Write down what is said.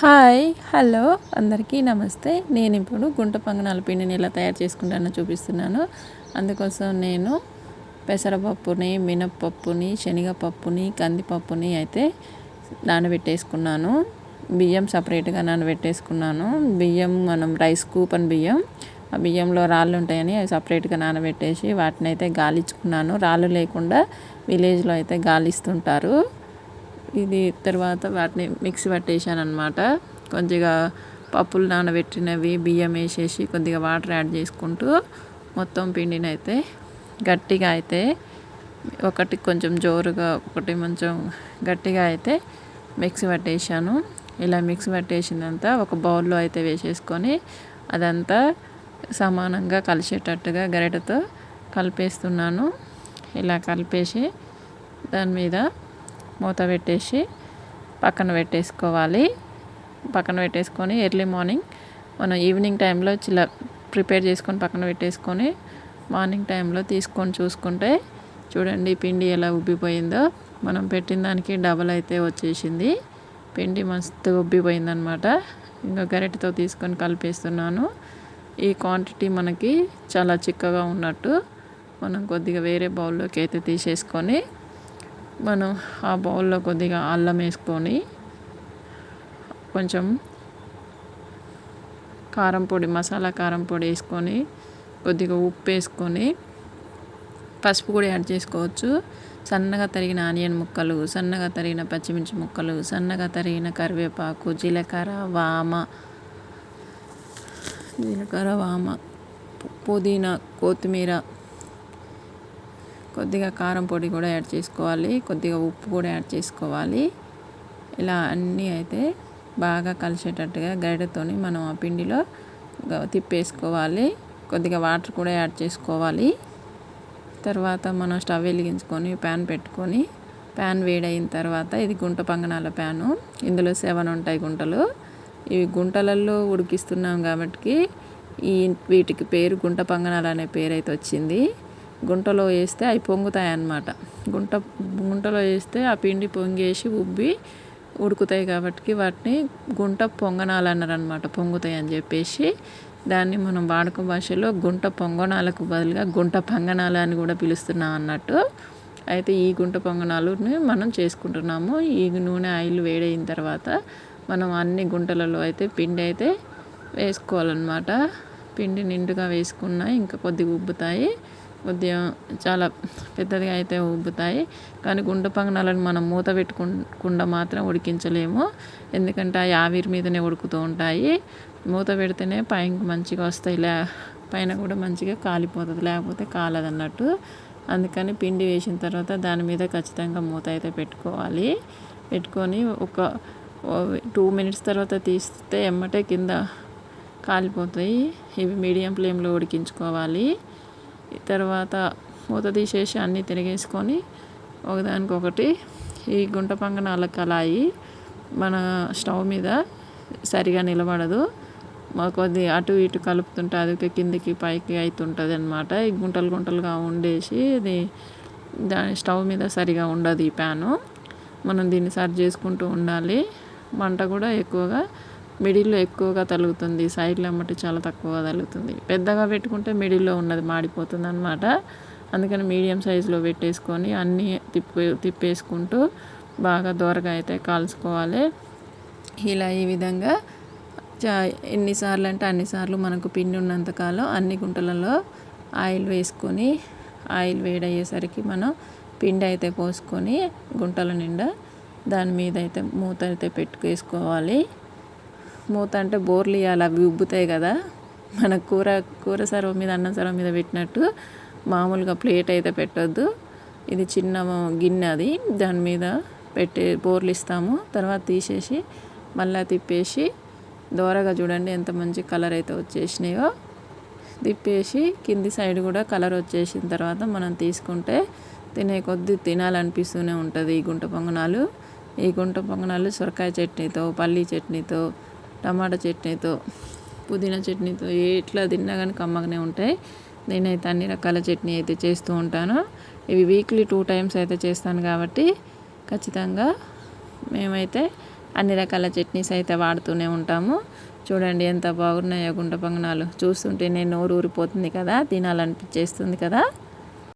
Hi hello. అందరికీ నమస్తే. నేను ఇప్పుడు గుంట పంగనాల పిండిని ఎలా తయారు చేసుకుంటానో చూపిస్తున్నాను. అందుకోసం నేను పెసరపప్పుని మినప్పప్పుని శనగపప్పుని కందిపప్పుని అయితే నానబెట్టేసుకున్నాను. బియ్యం సపరేట్గా నానబెట్టేసుకున్నాను. బియ్యం మనం రైస్ కూపన్ బియ్యం ఆ బియ్యంలో రాళ్ళు ఉంటాయని అవి సపరేట్గా నానబెట్టేసి వాటిని అయితే గాలించుకున్నాను. రాళ్ళు లేకుండా విలేజ్లో అయితే గాలిస్తుంటారు. ఇది తర్వాత వాటిని మిక్సీ పట్టేసాను అనమాట కొద్దిగా పప్పులు నానబెట్టినవి బియ్యం వేసేసి కొద్దిగా వాటర్ యాడ్ చేసుకుంటూ మొత్తం పిండిని అయితే గట్టిగా అయితే ఒకటి కొంచెం జోరుగా ఒకటి కొంచెం గట్టిగా అయితే మిక్సీ పట్టేసాను ఇలా మిక్సీ పట్టేసిందంతా ఒక బౌల్లో అయితే వేసేసుకొని అదంతా సమానంగా కలిసేటట్టుగా గరిటతో కలిపేస్తున్నాను. ఇలా కలిపేసి దాని మీద మూత పెట్టేసి పక్కన పెట్టేసుకోవాలి. పక్కన పెట్టేసుకొని ఎర్లీ మార్నింగ్ మనం ఈవినింగ్ టైంలో చిల్ల ప్రిపేర్ చేసుకొని పక్కన పెట్టేసుకొని మార్నింగ్ టైంలో తీసుకొని చూసుకుంటే చూడండి పిండి ఎలా ఉబ్బిపోయిందో. మనం పెట్టిన దానికి డబల్ అయితే వచ్చేసింది. పిండి మస్తు ఉబ్బిపోయిందనమాట. ఇంకా గరిటెతో తీసుకొని కలిపేస్తున్నాను. ఈ క్వాంటిటీ మనకి చాలా చిక్కగా ఉన్నట్టు మనం కొద్దిగా వేరే బౌల్లోకి అయితే తీసేసుకొని మనం ఆ బౌల్లో కొద్దిగా అల్లం వేసుకొని కొంచెం కారం పొడి మసాలా కారం పొడి వేసుకొని కొద్దిగా ఉప్పు వేసుకొని పసుపు కూడా యాడ్ చేసుకోవచ్చు. సన్నగా తరిగిన ఆనియన్ ముక్కలు సన్నగా తరిగిన పచ్చిమిర్చి ముక్కలు సన్నగా తరిగిన కరివేపాకు జీలకర్ర వామ జీలకర్ర వామ పుదీనా కొత్తిమీర కొద్దిగా కారం పొడి కూడా యాడ్ చేసుకోవాలి కొద్దిగా ఉప్పు కూడా యాడ్ చేసుకోవాలి. ఇలా అన్నీ అయితే బాగా కలిసేటట్టుగా గరిటెతోని మనం ఆ పిండిలో తిప్పేసుకోవాలి. కొద్దిగా వాటర్ కూడా యాడ్ చేసుకోవాలి. తర్వాత మనం స్టవ్ వెలిగించుకొని ప్యాన్ పెట్టుకొని ప్యాన్ వేడైన తర్వాత ఇది గుంట పంగనాల ప్యాను. ఇందులో సెవెన్ ఉంటాయి గుంటలు. ఇవి గుంటలలో ఉడికిస్తున్నాం కాబట్టి ఈ వీటికి పేరు గుంట పంగనాలు అనే పేరు అయితే వచ్చింది. గుంటలో వేస్తే అవి పొంగుతాయి అన్నమాట గుంట గుంటలో వేస్తే ఆ పిండి పొంగేసి ఉబ్బి ఉడుకుతాయి కాబట్టి వాటిని గుంట పొంగనాలు అన్నారు అనమాట పొంగుతాయి అని చెప్పేసి. దాన్ని మనం వాడుక భాషలో గుంట పొంగనాలకు బదులుగా గుంట పొంగనాలు అని కూడా పిలుస్తున్నాం అన్నట్టు. అయితే ఈ గుంట పొంగనాలుని మనం చేసుకుంటున్నాము. ఈ నూనె ఆయిల్ వేడైన తర్వాత మనం అన్ని గుంటలలో అయితే పిండి అయితే వేసుకోవాలన్నమాట. పిండి నిండుగా వేసుకున్నా ఇంకా కొద్దిగా ఉబ్బుతాయి. ఉదయం చాలా పెద్దదిగా అయితే ఉబ్బుతాయి. కానీ గుండ పంగనాలను మనం మూత పెట్టుకుండా మాత్రం ఉడికించలేము. ఎందుకంటే అవి ఆవిరి మీదనే ఉడుకుతూ ఉంటాయి. మూత పెడితేనే పైకి మంచిగా వస్తాయి. లే పైన కూడా మంచిగా కాలిపోతుంది. లేకపోతే కాలదన్నట్టు. అందుకని పిండి వేసిన తర్వాత దాని మీద ఖచ్చితంగా మూత అయితే పెట్టుకోవాలి. పెట్టుకొని ఒక టూ మినిట్స్ తర్వాత తీస్తే ఎమ్మటే కింద కాలిపోతాయి. ఇవి మీడియం ఫ్లేమ్లో ఉడికించుకోవాలి. తర్వాత మూత తీసేసి అన్నీ తిరిగేసుకొని ఒకదానికొకటి ఈ గుంట పంగనాల కళాయి మన స్టవ్ మీద సరిగా నిలబడదు. కొద్ది అటు ఇటు కలుపుతుంటే అది కిందికి పైకి అవుతుంటుంది అనమాట ఈ గుంటలు గుంటలుగా ఉండేసి ఇది దాని స్టవ్ మీద సరిగా ఉండదు ఈ ప్యాను. మనం దీన్ని సర్వ్ చేసుకుంటూ ఉండాలి. మంట కూడా ఎక్కువగా మిడిల్లో ఎక్కువగా తలుగుతుంది సైడ్లో అమ్మటి చాలా తక్కువగా తలుగుతుంది పెద్దగా పెట్టుకుంటే మిడిల్లో ఉన్నది మాడిపోతుంది అనమాట అందుకని మీడియం సైజులో పెట్టేసుకొని అన్నీ తిప్పి తిప్పేసుకుంటూ బాగా దూరగా అయితే కాల్చుకోవాలి. ఇలా ఈ విధంగా చా ఎన్నిసార్లు అంటే అన్నిసార్లు మనకు పిండి ఉన్నంతకాలం అన్ని గుంటలలో ఆయిల్ వేసుకొని ఆయిల్ వేడయ్యేసరికి మనం పిండి అయితే పోసుకొని గుంటల నిండా దాని మీద అయితే మూత అయితే పెట్టుకేసుకోవాలి మూత అంటే బోర్లు ఇవ్వాలి అవి ఉబ్బుతాయి కదా. మన కూర కూర సర్వ మీద అన్నం సర్వ మీద పెట్టినట్టు మామూలుగా ప్లేట్ అయితే పెట్టొద్దు. ఇది చిన్న గిన్నె అది. దాని మీద పెట్టి బోర్లు ఇస్తాము. తర్వాత తీసేసి మళ్ళీ తిప్పేసి దోరగా చూడండి ఎంత మంచి కలర్ అయితే వచ్చేసినాయో. తిప్పేసి కింది సైడ్ కూడా కలర్ వచ్చేసిన తర్వాత మనం తీసుకుంటే తినే కొద్దీ తినాలనిపిస్తూనే ఉంటుంది ఈ గుంట పొంగనాలు. ఈ గుంట పొంగనాలు సొరకాయ చట్నీతో పల్లీ చట్నీతో టమాటా చట్నీతో పుదీనా చట్నీతో ఎట్లా తిన్నా కానీ కమ్మగానే ఉంటాయి. నేనైతే అన్ని రకాల చట్నీ అయితే చేస్తూ ఉంటాను. ఇవి వీక్లీ టూ టైమ్స్ అయితే చేస్తాను కాబట్టి ఖచ్చితంగా మేమైతే అన్ని రకాల చట్నీస్ అయితే వాడుతూనే ఉంటాము. చూడండి ఎంత బాగున్నాయో గుంట పంగనాలు. చూస్తుంటే నేను నోరు ఊరిపోతుంది కదా తినాలనిపించేస్తుంది కదా.